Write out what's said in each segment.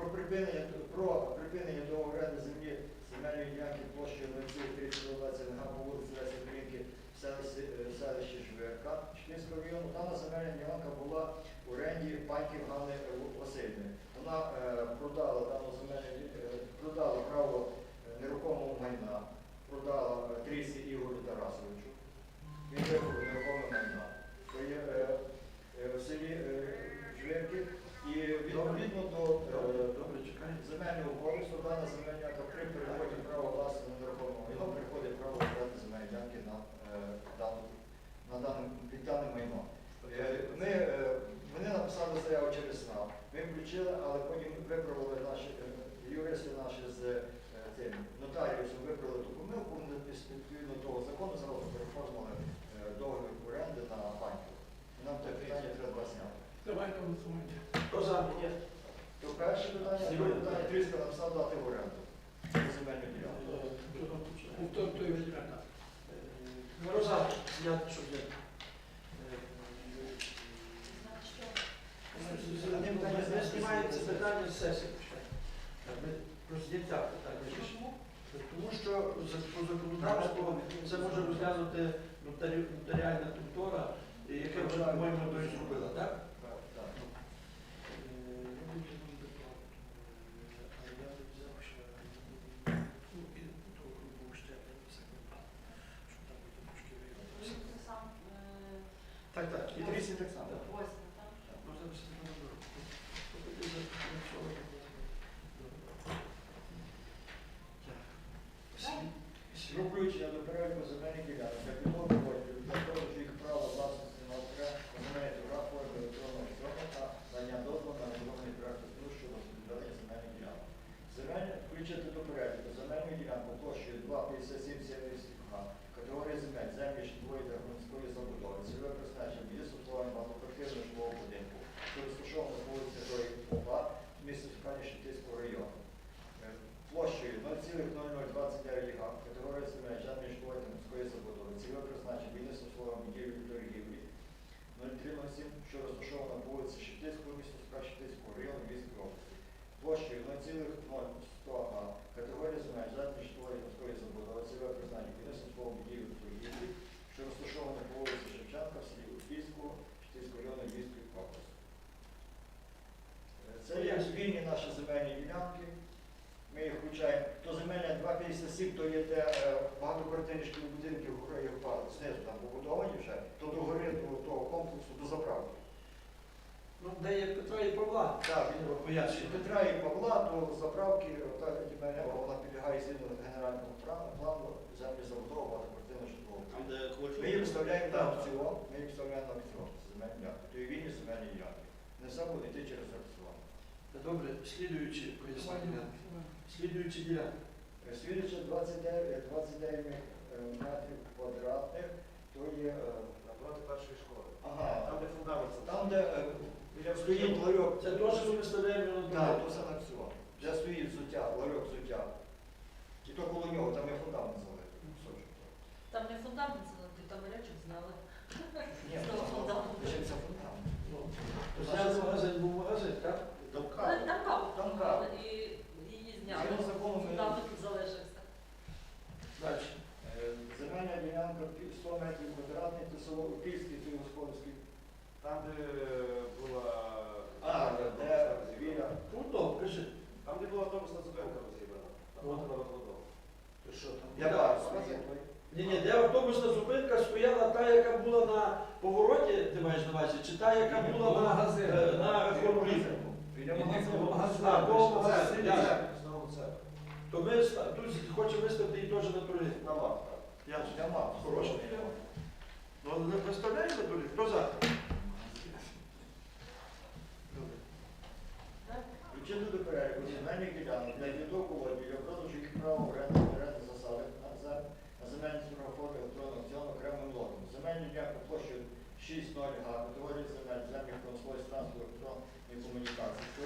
про припинення, про припинення до оренди землі земельної ділянки площею 0,320 га по вулиці Лесі Українки в селищі, е, селищі Жверка Чкінського району. Дана земельна ділянка була в оренді паньків Ганни Васильівни. Вона е, продала дану земельну ді- е, продала право е, нерухомого майна, продала е, Трісі Ігорю Тарасовичу. Він викупив нерухоме майна. То є е, е, в селі е, Жвирки. І відповідно до е, Добре, чекай. земельного кодексу дана земельна ділянка при переході права власності на нерухоме майно приходить право подати земельні ділянки на, е, дану, на дане, під дане майно. Е, Ми, е, вони написали заяву через СНАП. Ми включили, але потім виправили наші е, юристи наші з е, цим нотаріусом виправили ту помилку, вони після відповідно того закону зразу переформили е, договір оренди на банку. Нам те питання треба зняти. Давайте голосуйте. Хто за? Ні. То перше питання, друге питання тріска написав дати в оренду. Земельну ділянку. Хто хто його зряда? Хто Зняти, щоб не. Не знімається питання з сесії. Ми про зняття питання рішення. Тому що по законодавству це може розглянути нотаріальна контора, яка вже, по-моєму, зробила, так. І трісі так само. Ну, зараз я не можу. Тобто, я зафіксував. Так. Всі- всі- Про включення до переліку земельних ділянок для підготовки для того, що їх право власності на окремо земельних торгах форми електронного аукціону та надання дозволу на розроблений проект СТУ щодо відведення земельних ділянок. Земель включити до переліку земельну ділянку площею 2,5770 га, категорія земель, землі житлової та громадської забудови, цільове призначення, місто обслуговування багатоквартирного житлового будинку, що розташовано на вулиці Герої Попа, місто Шукання Шептицького району. Е, Площею 0,0029 га, категорія земель, землі житлової та міської забудови, цільове призначення, бізнес обслуговування будівлі і торгівлі, 0307, що розташована по вулиці Шептицького, місто Шукання Шептицького району, Львівської області. Площею 0,0100 га, категорія земель, землі житлової та міської забудови, цільове призначення, бізнес обслуговування будівлі і торгівлі, що розташована по вулиці Шевченка в селі Успільського, Шептицького району, Львівської області. Е, Це є вільні наші земельні ділянки. Ми їх включаємо. То земельня 257, то є де е, багатоквартирні шкільні будинки в горі впали, знизу там побудовані вже, то до гори до того комплексу, до заправки. Ну, де є Петра і Павла. Так, він Пояснює. від Петра і Павла до заправки, та земельня, вона підлягає згідно генеральному плану, плану землі забудови багатоквартирного житлового. Ми її виставляємо на аукціон, ми її виставляємо на аукціон, земельні ділянки. То є вільні земельні ділянки. Не все буде йти через аукціон. Добре, слідуючі пояснення. Слідуючі ділянки. Е, 29, 29 е, метрів квадратних, то є, е, Напроти першої школи. ага, Там, де фундамент. там, де е, біля стоїть ларьок, Це теж ми виставляємо на так, то все на. Де стоїть взуття, ларьок взуття. І то коло нього, там є фундамент залежить. Там не фундамент залитий, там речок знали. Ні, З того фундаменту. лишився фундамент. Ну, то Це магазин був магазин, так? Там Але кава. Там каву Там купували кава. і її зняли. Згідно закону ми- Фундамент залишився. Далі. Е, Земельна ділянка пі- 100 метрів квадратних, це село Упільський, це Господарський. Там, де була... А, де біля. Круто, кажи. Там, де була автобусна зупинка розібрана. Там Ну. можна на розкладов. То що там? Я бачу. Ні, ні, де автобусна зупинка стояла та, яка була на повороті, ти маєш на увазі, чи та, яка була на, Магазин. е, на рахунку Біля магазину. А, по магазину. То ми тут хочемо виставити її теж на торги. На лав, так. Ясно. Я мав. Хороша. Ну, не представляємо на торги. Хто за? Добре. Так? Включити до переліку земельних ділянок для відтоку біля продажу їх права оренди оренди засади на зем- на земельні форми електронного аукціону окремим лотом. Земельні ділянки площею 6.0 га, категорії земель, землі промислової транспорту електронної комунікації, що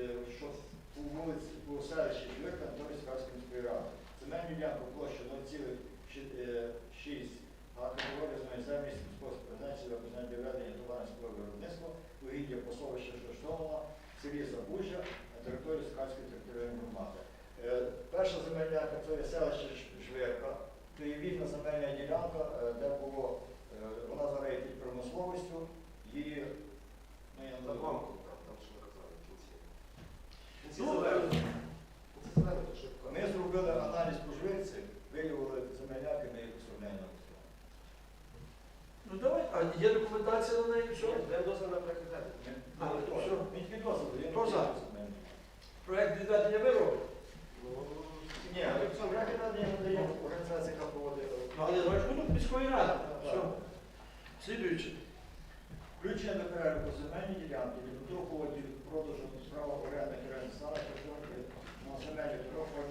е, по вулиці, по селищі Жвирка Анатолій Скарської міської ради. Земельні ділянки площею 0,6 га, категорії земель, землі сільськогосподарського призначення для ведення товарно-сільського виробництва, вугілля є посолище Жештована, в селі Забужжя, на території Скальської територіальної громади. Е, Перша земельна ділянка це є селище Жвирка, це є вільна земельна ділянка, е, де було, е, вона зараз є під промисловістю, її, ну я не знаю, там, там що казали кінці. Ну, то. Ми зробили аналіз по жвирці, виявили земельняки, ми їх оформляємо. Ну давай, а є документація на неї, все? Де дозвіл на прикидати? А, то все. Він тільки дозвіл, він Хто за? земельний. Проект відведення виробу. Ну, Ні, ми в цьому графіку не надаємо організації, яка проводить. Ну, але рахунок міської ради. Все. Слідуючи. Включення до переліку земельні ділянки від продажу права оренди керівних стана на земельні дороги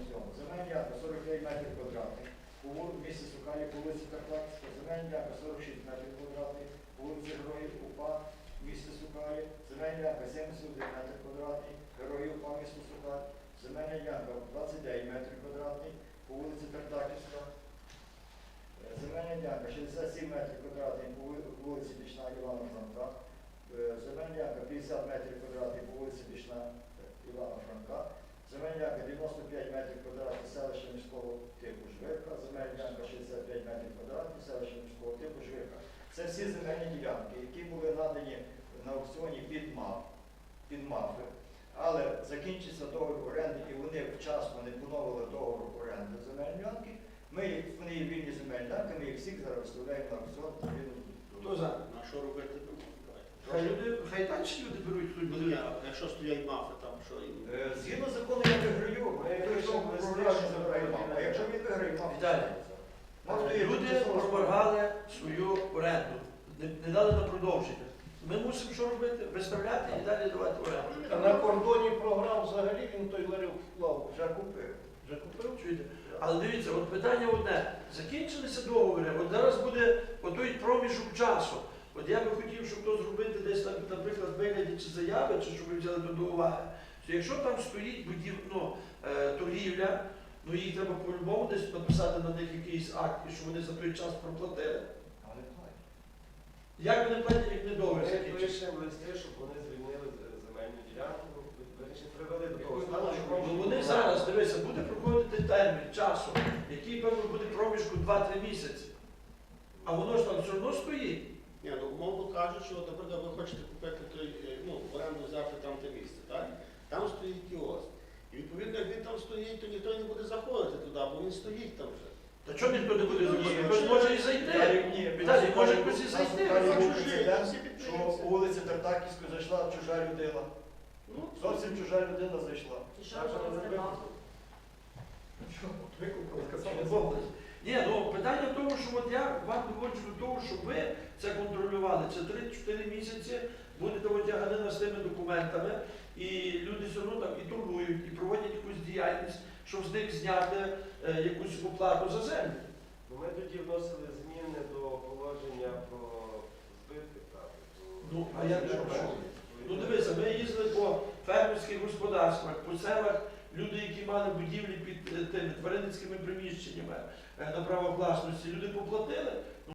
в цьому. Земельні ділянка 49 метрів квадратних, вулиці місті Сукалі, по вулиці Карпатська, земельні ділянка 46 метрів квадратних, по вулиці Героїв УПА, місті Сукалі, земельні ділянка 71 метр квадратний, Героїв УПА, місто Сукалі, земельна ділянка 29 метрів квадратних, по вулиці Тартаківська, Земельна ділянка 67 метрів квадратних по вулиці Бічна Івана Франка. Е, Земельна ділянка 50 метрів квадратних по вулиці Бічна е, Івана Франка. Земельна ділянка 95 метрів квадратних селища міського типу Жвирка. Земельна ділянка 65 метрів квадратних селища міського типу Жвирка. Це всі земельні ділянки, які були надані на аукціоні під МАП, під МАПи. Але закінчиться договір оренди і вони вчасно не поновили договор оренди земельної ділянки. Ми вони є вільні земельні ділянки, ми їх всіх зараз виставляємо на аукціон. Хто за? На що робити? Хай люди, хай далі люди беруть тут Ну, а Якщо стоять мафи, там що їм? Е, Згідно закону я виграю, Ми той, хто пишемо в листи, що забирає мав. А якщо він виграє, мав Віталій, є Люди проморгали свою оренду, не, не дали на продовження. Ми мусимо що робити? Виставляти і далі давати оренду. А на кордоні програм взагалі він той варив лаву. Вже купив. Вже купив? Чуєте? Але дивіться, от питання одне. Закінчилися договори, от зараз буде отой проміжок часу. От я би хотів, щоб то зробити десь, там, наприклад, вигляді чи заяви, чи щоб ви взяли до уваги. Що якщо там стоїть будів, ну, е, торгівля, ну їй треба по-любому десь написати на них якийсь акт, і що вони за той час проплатили. Але. Як вони платять, як не договір Ми закінчиться? пишемо листи, щоб вони звільнили земельну ділянку, привели до того стану, що Ну вони зараз, дивися, буде проходити термін часу, який, певно, буде проміжку 2-3 місяці. А воно ж там все одно стоїть. Ні, ну умовно кажуть, що, наприклад, ви хочете купити той, е, ну, в оренду взяти там те місце, так? Там стоїть кіоск. І відповідно, як він там стоїть, то ніхто не буде заходити туди, бо він стоїть там вже. Та чого ніхто не буде Ну, заходити? Хтось може і зайти. Ні, Віталій, може хтось і зайти. всі що підприємці. по вулиці Тартаківської зайшла чужа людина. Ну, Зовсім чужа людина зайшла. І що. Ні, ну питання в тому, що от я вам доводжу до того, щоб ви це контролювали. Це 3-4 місяці будете от з тими документами, і люди все одно там і торгують, і проводять якусь діяльність, щоб з них зняти е, якусь оплату за землю. Ну, ми тоді вносили зміни до положення про збитки. так, Ну, а я не що? Ну дивися, ми їздили по фермерських господарствах, по селах, люди, які мали будівлі під е, тими тваринницькими приміщеннями е, на право власності, люди поплатили,